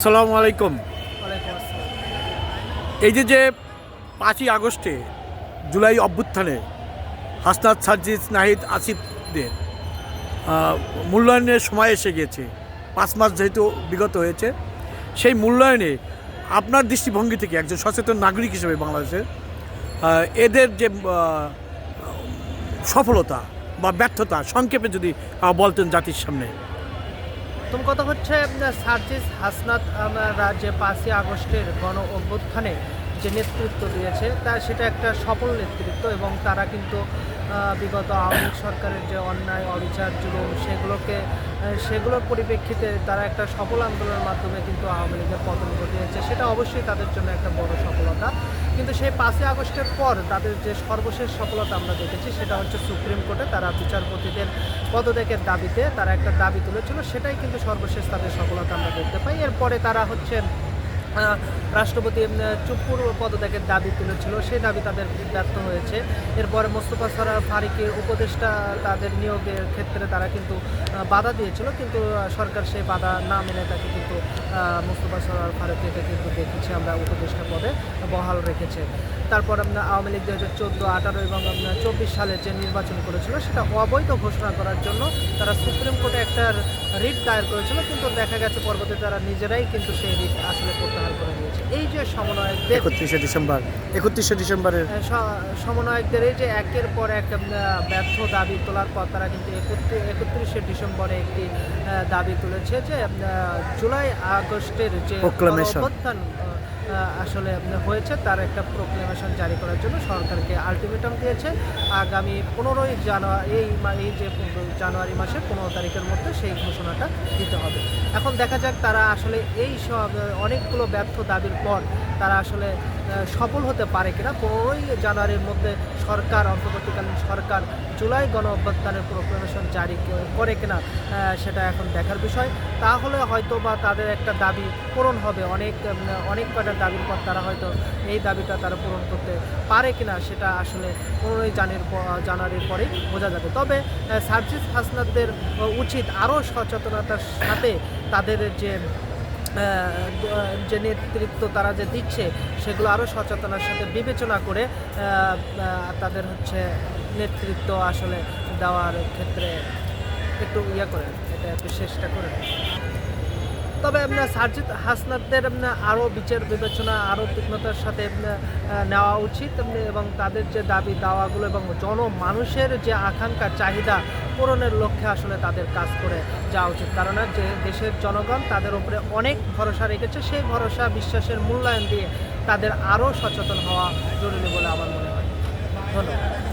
আসসালামু আলাইকুম। এই যে যে পাঁচই আগস্টে জুলাই অভ্যুত্থানে হাসনাত সার্জিস নাহিদ আসিফদের মূল্যায়নের সময় এসে গিয়েছে পাঁচ মাস যেহেতু বিগত হয়েছে, সেই মূল্যায়নে আপনার দৃষ্টিভঙ্গি থেকে একজন সচেতন নাগরিক হিসেবে বাংলাদেশের এদের যে সফলতা বা ব্যর্থতা সংক্ষেপে যদি বলতেন জাতির সামনে। প্রথম কথা হচ্ছে সার্জিস হাসনাত যে পাঁচই আগস্টের গণ অভ্যুত্থানে যে নেতৃত্ব দিয়েছে, তা সেটা একটা সফল নেতৃত্ব এবং তারা কিন্তু বিগত আওয়ামী সরকারের যে অন্যায় অবিচার জুলুম সেগুলোকে সেগুলোর পরিপ্রেক্ষিতে তারা একটা সফল আন্দোলনের মাধ্যমে কিন্তু আওয়ামী লীগের পতন ঘটিয়েছে। সেটা অবশ্যই তাদের জন্য একটা বড় সফলতা। কিন্তু সেই পাঁচই আগস্টের পর তাদের যে সর্বশেষ সফলতা আমরা দেখেছি সেটা হচ্ছে সুপ্রিম কোর্টে তারা বিচারপতিদের পদত্যাগের দাবিতে তারা একটা দাবি তুলেছিল। সেটাই কিন্তু সর্বশেষ তাদের সফলতা আমরা দেখতে পাই। এরপরে তারা হচ্ছে আহ, রাষ্ট্রপতি উম, চুপ্পুর পদত্যাগের দাবি তুলেছিল সেই দাবি তাদের ব্যর্থ হয়েছে। এরপরে মোস্তফা সরার ফারিকের উপদেষ্টা তাদের নিয়োগের ক্ষেত্রে তারা কিন্তু বাধা দিয়েছিল কিন্তু সরকার সেই বাধা না মেনে তাকে কিন্তু মোস্তফা সরার ফারুককে কিন্তু দেখেছি আমরা উপদেষ্টা পদে বহাল রেখেছে। তারপর আমরা আওয়ামী লীগ দু হাজার চোদ্দ আঠারো এবং চব্বিশ সালে যে নির্বাচন করেছিল সেটা অবৈধ ঘোষণা করার জন্য তারা সুপ্রিম কোর্টে একটা রিট দায়ের করেছিল কিন্তু দেখা গেছে পরবর্তী তারা নিজেরাই কিন্তু সেই রিট আসলে প্রত্যাহার করে দিয়েছে এই যে সমন্বয়কদের একত্রিশে ডিসেম্বর একত্রিশে ডিসেম্বরের সমন্বয়কদের এই যে একের পর এক ব্যর্থ দাবি তোলার পর তারা কিন্তু একত্রি- একত্রিশে ডিসেম্বরে একটি দাবি তুলেছে যে জুলাই আগস্টের যে Proclamation. আসলে হয়েছে, তার একটা প্রোক্লেমেশন জারি করার জন্য সরকারকে আলটিমেটাম দিয়েছে। আগামী পনেরোই জানুয়ারি এই এই যে জানুয়ারি মাসের পনেরো তারিখের মধ্যে সেই ঘোষণাটা দিতে হবে। এখন দেখা যাক তারা আসলে এই সব অনেকগুলো ব্যর্থ দাবির পর তারা আসলে সফল হতে পারে কিনা? পনেরোই জানুয়ারির মধ্যে সরকার, অন্তর্বর্তীকালীন সরকার জুলাই গণ অভ্যুত্থানের প্রোক্লেমেশন জারি করে কিনা সেটা এখন দেখার বিষয়। তাহলে হয়তো বা তাদের একটা দাবি পূরণ হবে। অনেক অনেক কয়টা দাবির পর তারা হয়তো এই দাবিটা তারা পূরণ করতে পারে কিনা, সেটা আসলে পনেরোই জানুয়ারির প- জানুয়ারির পরেই বোঝা যাবে। তবে সার্জিস হাসনাতদের উচিত আরও সচেতনতার সাথে তাদের যে যে নেতৃত্ব তারা যে দিচ্ছে, সেগুলো আরও সচেতনার সাথে বিবেচনা করে তাদের হচ্ছে নেতৃত্ব আসলে দেওয়ার ক্ষেত্রে একটু ইয়ে করে এটা একটু চেষ্টা করে তবে আপনার সার্জিত হাসনাতদের আরও বিচার বিবেচনা আরও তীক্ষ্ণতার সাথে নেওয়া উচিত এবং তাদের যে দাবি, দাওয়াগুলো এবং জনমানুষের যে আকাঙ্ক্ষা, চাহিদা পূরণের লক্ষ্যে আসলে তাদের কাজ করে যাওয়া উচিত। কারণ যে দেশের জনগণ তাদের উপরে অনেক ভরসা রেখেছে, সেই ভরসা, বিশ্বাসের মূল্যায়ন দিয়ে তাদের আরও সচেতন হওয়া জরুরি বলে আমার মনে হয়। ধন্যবাদ।